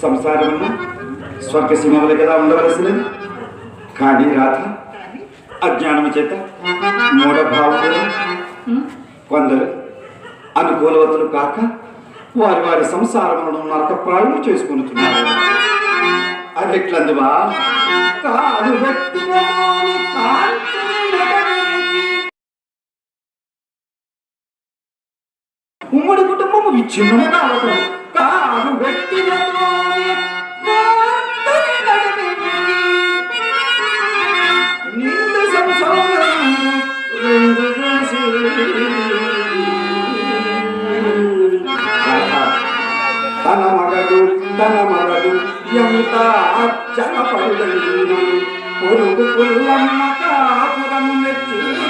ಸಂಸಾರವನ್ನು ಸ್ವರ್ಗ ಸಿಂಹವಲಯದ ಉಳ್ಳವರೆಸಲಿ కానీ రాత ಅಜ್ಞಾನಮ చేత మూఢ భావంలో కొందరు అనుకూలవతులు కాక వారి వారి సంసారములను నరకప్రాయులు చేసుకుంటున్నారు అది కాదు వ్యక్తిలోని కాంతిని నెరవేర్చి ఉమ్మడి కుటుంబము విచ్ఛిన్నము కావటం కాదు వ్యక్తిగతలోని మగడు తన ఎంత అర్చన పడుదను పొరుగు పుల్లమ్మ కాపురము మెచ్చి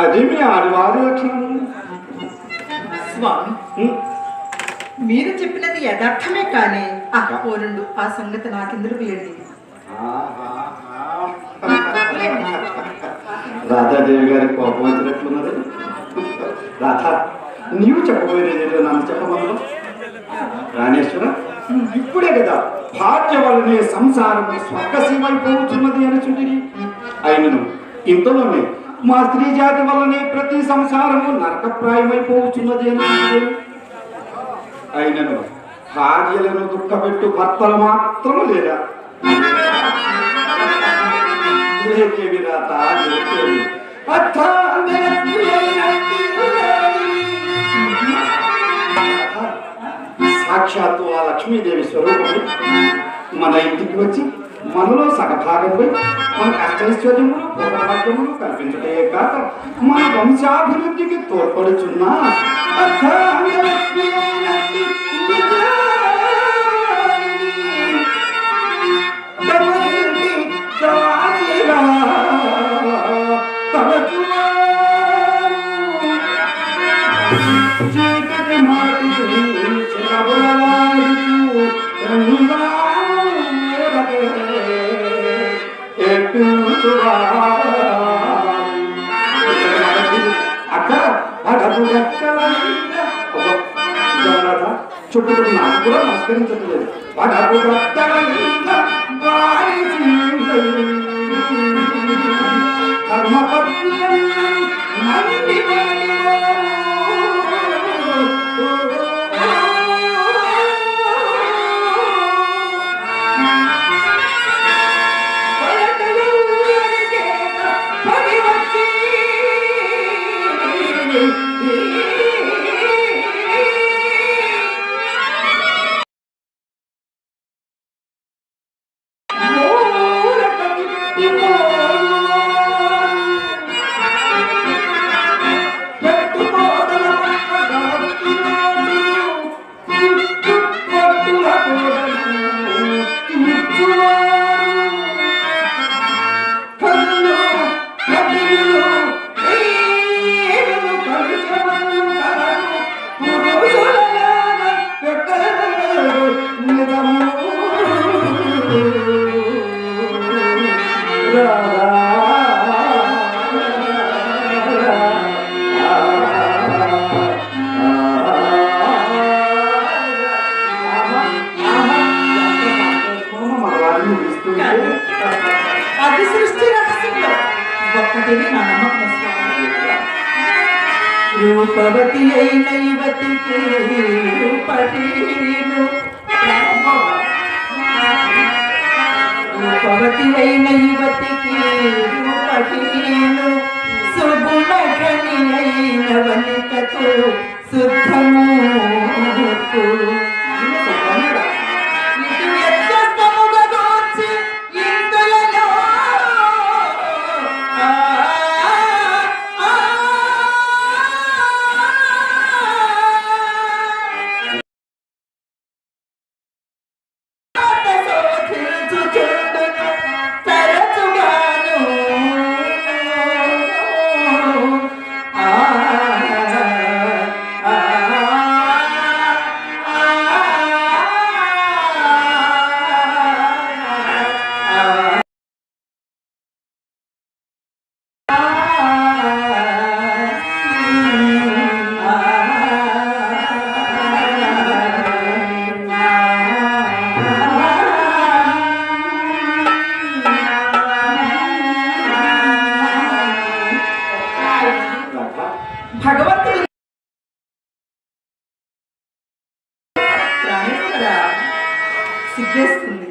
అది మీ ఆడవారి లక్షణం. స్వామి? మీరు చెప్పినది యథార్థమే కానీ ఆ పోరుండు ఆ సంగతి నాకెందుకు వేయండి రాధాదేవి గారి కోపం వచ్చినట్లున్నది. రాధ నీవు చెప్పబోయేది ఏదో నన్ను చెప్పమన్నా రాణేశ్వర ఇప్పుడే కదా భార్య వల్లనే సంసారం స్వర్గసీమైపోతున్నది అని చుంటిని అయినను ఇంతలోనే మా స్త్రీ జాతి వల్లనే ప్రతి సంసారము నరకప్రాయమైపోతున్నది అని అయినను భార్యలను దుఃఖపెట్టు భర్తలు మాత్రము లేదా లేకేవి సాక్షాత్తు ఆ లక్ష్మీదేవి స్వరూపము మన ఇంటికి వచ్చి మనలో సగభాగంపై మన కష్టైశ్వర్యములు భోగభాగ్యములు కల్పించటే కాక మన వంశాభివృద్ధికి తోడ్పడుచున్న అర్ధాంగలక్ష్మి అయినట్టి తమయింటి దాసిగా తలచువారు. చీకటి మాటికి చుట్టూ నాకు కూడా నమస్కరించట్లేదు అడపు ధర్మపత్ని మంది కళ్ళు பவதியை நைவத்திற்கு సిగ్గేస్తుంది.